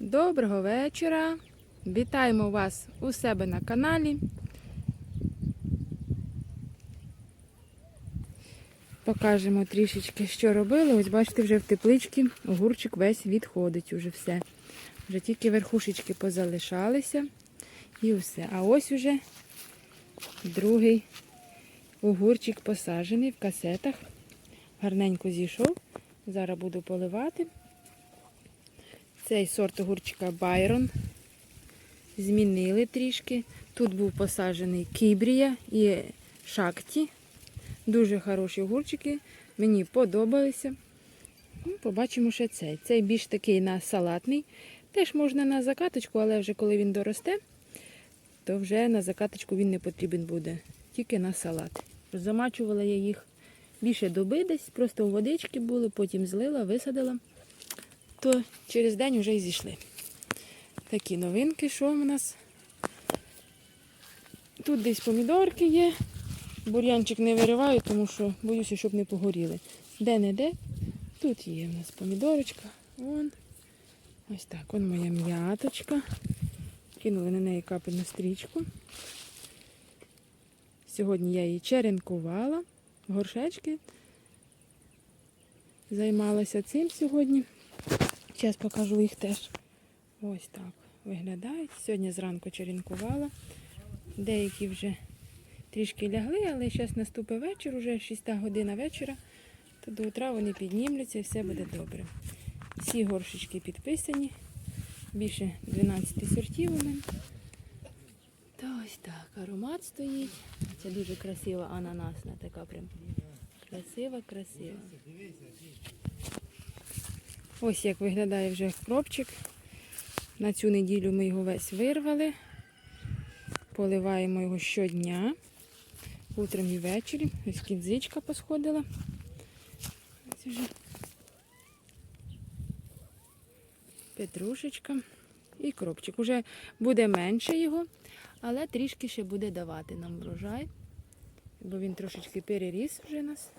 Доброго вечора! Вітаємо вас у себе на каналі. Покажемо трішечки, що робили. Ось бачите, вже в тепличці огурчик весь відходить уже все. Вже тільки верхушечки позалишалися і все. А ось уже другий огурчик посаджений в касетах. Гарненько зійшов. Зараз буду поливати. Цей сорт огурчика Байрон. Змінили трішки. Тут був посаджений Кібрія і Шакті. Дуже хороші огурчики. Мені подобалися. Ну, побачимо ще цей. Цей більш такий на салатний. Теж можна на закаточку, але вже коли він доросте, то вже на закаточку він не потрібен буде. Тільки на салат. Замачувала я їх більше доби десь, просто у водички були, потім злила, висадила то через день вже і зійшли. Такі новинки, що в нас? Тут десь помідорки є. Бур'янчик не вириваю, тому що боюся, щоб не погоріли. Де-не-де. Тут є в нас помідорочка. Вон. Ось так, вон моя м'яточка. Кинули на неї капельну стрічку. Сьогодні я її черенкувала. Горшечки. Займалася цим сьогодні. Зараз покажу їх теж. Ось так виглядають. Сьогодні зранку черенкувала. Деякі вже трішки лягли, але зараз наступить вечір, уже 6 година вечора, то до утра вони піднімляться і все буде добре. Всі горшечки підписані. Більше 12 сортів у мене. Та ось так, аромат стоїть. Це дуже красива ананасна, така прям красива, красива. Ось як виглядає вже кропчик. На цю неділю ми його весь вирвали. Поливаємо його щодня. Утром і ввечері. Ось кінзичка посходила. Ось вже петрушечка і кропчик. Уже буде менше його, але трішки ще буде давати нам врожай. Бо він трошечки переріс вже нас.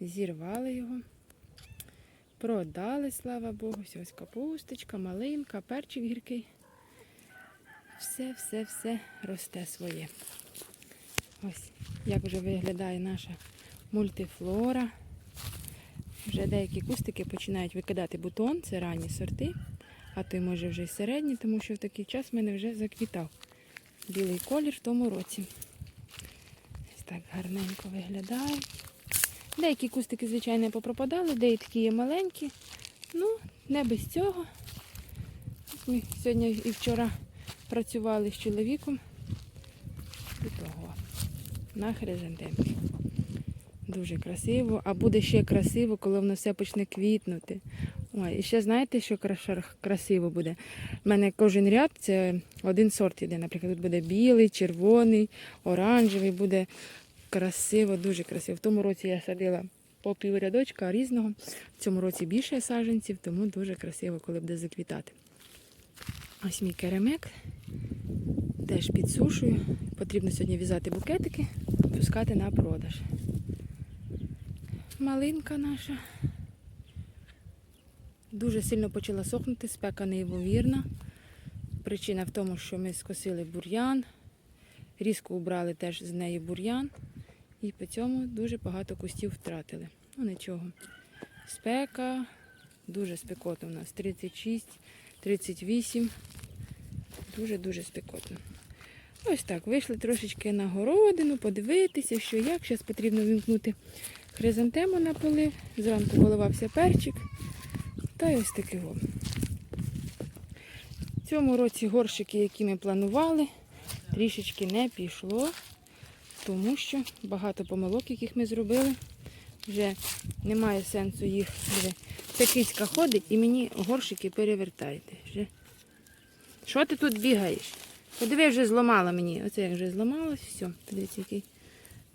Зірвали його. Продали, слава Богу. Ось ось капусточка, малинка, перчик гіркий. Все, все, все росте своє. Ось як вже виглядає наша мультифлора. Вже деякі кустики починають викидати бутон, це ранні сорти, а то й може вже й середні, тому що в такий час в мене вже заквітав білий колір в тому році. Ось так гарненько виглядає. Деякі кустики, звичайно, попропадали, деякі є маленькі. Ну, не без цього. Ми сьогодні і вчора працювали з чоловіком. І того. На хризантемці. Дуже красиво. А буде ще красиво, коли воно все почне квітнути. Ой, і ще знаєте, що красиво буде? У мене кожен ряд це один сорт іде. Наприклад, тут буде білий, червоний, оранжевий, буде красиво, дуже красиво. В тому році я садила по пів рядочка різного. В цьому році більше саджанців, тому дуже красиво, коли буде заквітати. Ось мій керемек. Теж підсушую. Потрібно сьогодні в'язати букетики, пускати на продаж. Малинка наша. Дуже сильно почала сохнути, спека неймовірна. Причина в тому, що ми скосили бур'ян, різко убрали теж з неї бур'ян. І по цьому дуже багато кустів втратили. Ну нічого. Спека, дуже спекотно у нас 36, 38. Дуже-дуже спекотно. Ось так, вийшли трошечки на городину, подивитися, що як. Зараз потрібно вімкнути хризантему на полив. Зранку поливався перчик. Та й ось такий о. В цьому році горщики, які ми планували, трішечки не пішло тому що багато помилок, яких ми зробили, вже немає сенсу їх. Вже. Ця кицька ходить і мені горшики перевертаєте. Вже. Що ти тут бігаєш? Подиви, вже зламала мені. Оце як вже зламалось, все. Подивіться, який.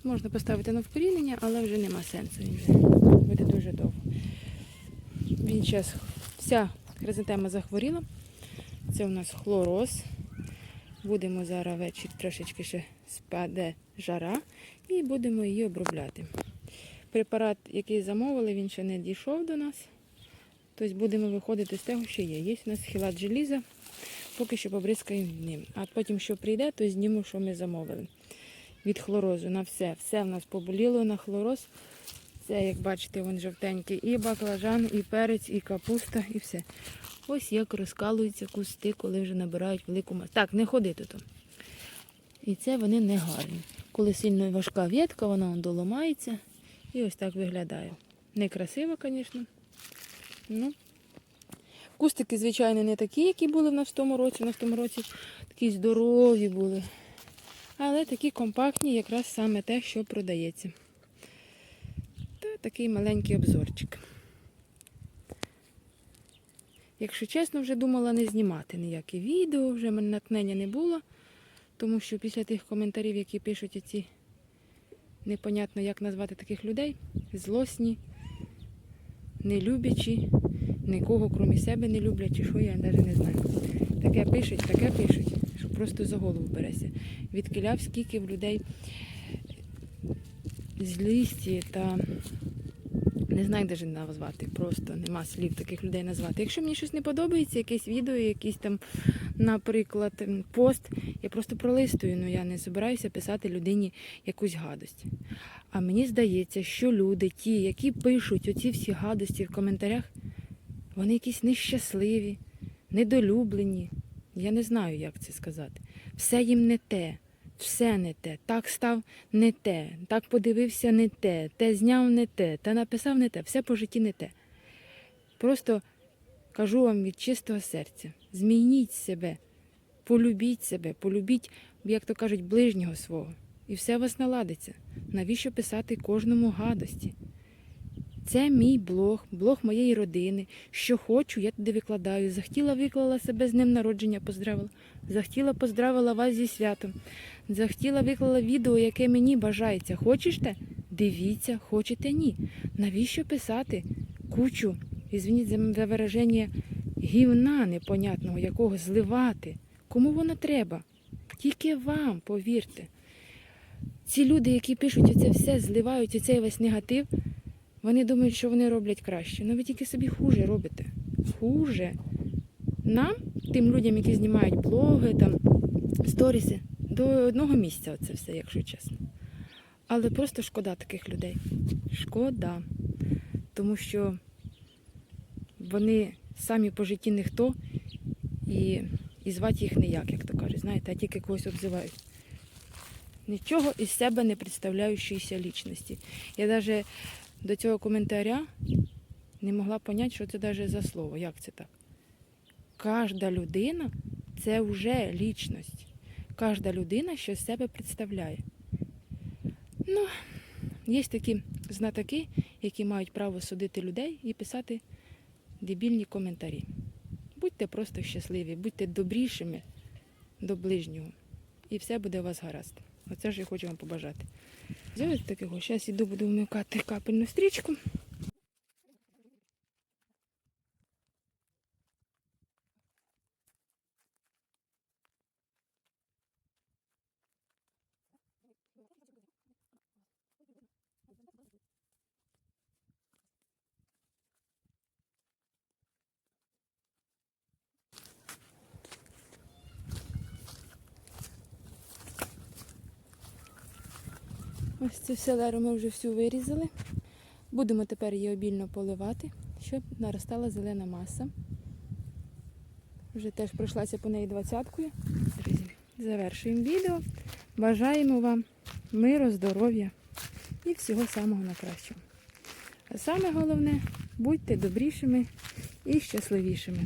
Можна поставити на вкорінення, але вже нема сенсу. Він вже буде дуже довго. Він зараз вся хризантема захворіла. Це у нас хлороз. Будемо зараз ввечері трошечки ще спаде жара і будемо її обробляти. Препарат, який замовили, він ще не дійшов до нас, Тобто будемо виходити з того, що є. Є у нас хілат желіза, поки що побризкаємо ним. А потім, що прийде, то зніму, що ми замовили. Від хлорозу на все. Все в нас поболіло на хлороз. Це, як бачите, він жовтенький. І баклажан, і перець, і капуста, і все. Ось як розкалуються кусти, коли вже набирають велику масу. Так, не ходи тут. І це вони не гарні. Коли сильно важка ветка, вона доламається і ось так виглядає. Некрасиво, звісно. Ну. Кустики, звичайно, не такі, які були в нас в тому році. В тому році такі здорові були. Але такі компактні, якраз саме те, що продається. Та такий маленький обзорчик. Якщо чесно, вже думала не знімати ніяке відео, вже мене натхнення не було, тому що після тих коментарів, які пишуть оці непонятно, як назвати таких людей, злосні, нелюбячі, нікого крім себе не люблять, чи що я навіть не знаю. Таке пишуть, таке пишуть, що просто за голову береся. Відкиляв скільки в людей злісті та не знаю, навіть назвати. Просто нема слів таких людей назвати. Якщо мені щось не подобається, якесь відео, якийсь там, наприклад, пост, я просто пролистую, ну я не збираюся писати людині якусь гадость. А мені здається, що люди, ті, які пишуть оці всі гадості в коментарях, вони якісь нещасливі, недолюблені. Я не знаю, як це сказати. Все їм не те, все не те. Так став не те, так подивився не те, те зняв не те, та написав не те, все по житті не те. Просто кажу вам від чистого серця: змініть себе, полюбіть себе, полюбіть, як то кажуть, ближнього свого. І все у вас наладиться. Навіщо писати кожному гадості? Це мій блог, блог моєї родини. Що хочу, я туди викладаю. Захотіла, виклала себе з днем народження, поздравила. Захотіла, поздравила вас зі святом. Захотіла, виклала відео, яке мені бажається. Хочете? Дивіться, хочете ні. Навіщо писати кучу, ізвініть за за вираження, гівна непонятного, якого зливати? Кому воно треба? Тільки вам, повірте. Ці люди, які пишуть оце все, зливають оцей весь негатив, вони думають, що вони роблять краще. Ну ви тільки собі хуже робите. Хуже. Нам, тим людям, які знімають блоги, там, сторіси, до одного місця це все, якщо чесно. Але просто шкода таких людей. Шкода. Тому що вони самі по житті ніхто і, і звати їх ніяк, як то кажуть, знаєте, а тільки когось обзивають. Нічого із себе не представляючися лічності. Я навіть до цього коментаря не могла поняти, що це навіть за слово. Як це так? Кожна людина це вже лічність. Кожна людина щось себе представляє. Ну, є такі знатоки, які мають право судити людей і писати дебільні коментарі. Будьте просто щасливі, будьте добрішими до ближнього. І все буде у вас гаразд. Оце ж я хочу вам побажати. Зараз такого. Зараз іду, буду вмикати капельну стрічку. Ось цю селеру ми вже всю вирізали. Будемо тепер її обільно поливати, щоб наростала зелена маса. Вже теж пройшлася по неї двадцяткою. Завершуємо відео. Бажаємо вам миру, здоров'я і всього самого найкращого. А саме головне, будьте добрішими і щасливішими.